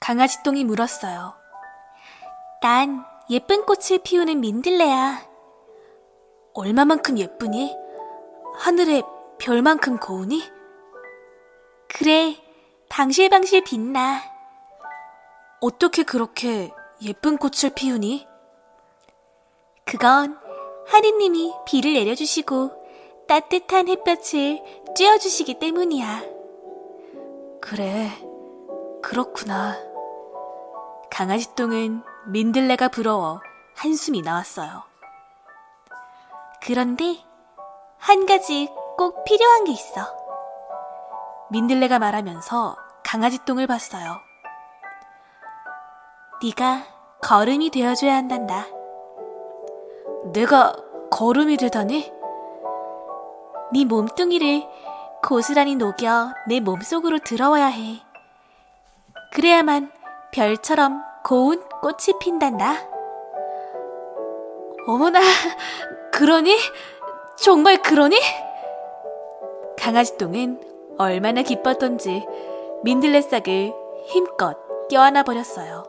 강아지 똥이 물었어요. 난 예쁜 꽃을 피우는 민들레야. 얼마만큼 예쁘니? 하늘에 별만큼 고우니? 그래, 방실방실 빛나. 어떻게 그렇게 예쁜 꽃을 피우니? 그건 하느님이 비를 내려주시고 따뜻한 햇볕을 쬐어주시기 때문이야. 그래, 그렇구나. 강아지 똥은 민들레가 부러워 한숨이 나왔어요. 그런데 한 가지 꼭 필요한 게 있어. 민들레가 말하면서 강아지 똥을 봤어요. 네가 걸음이 되어줘야 한단다. 내가 걸음이 되다니? 네 몸뚱이를 고스란히 녹여 내 몸속으로 들어와야 해. 그래야만 별처럼 고운 꽃이 핀단다. 어머나, 그러니? 정말 그러니? 강아지 똥은 얼마나 기뻤던지 민들레 싹을 힘껏 껴안아 버렸어요.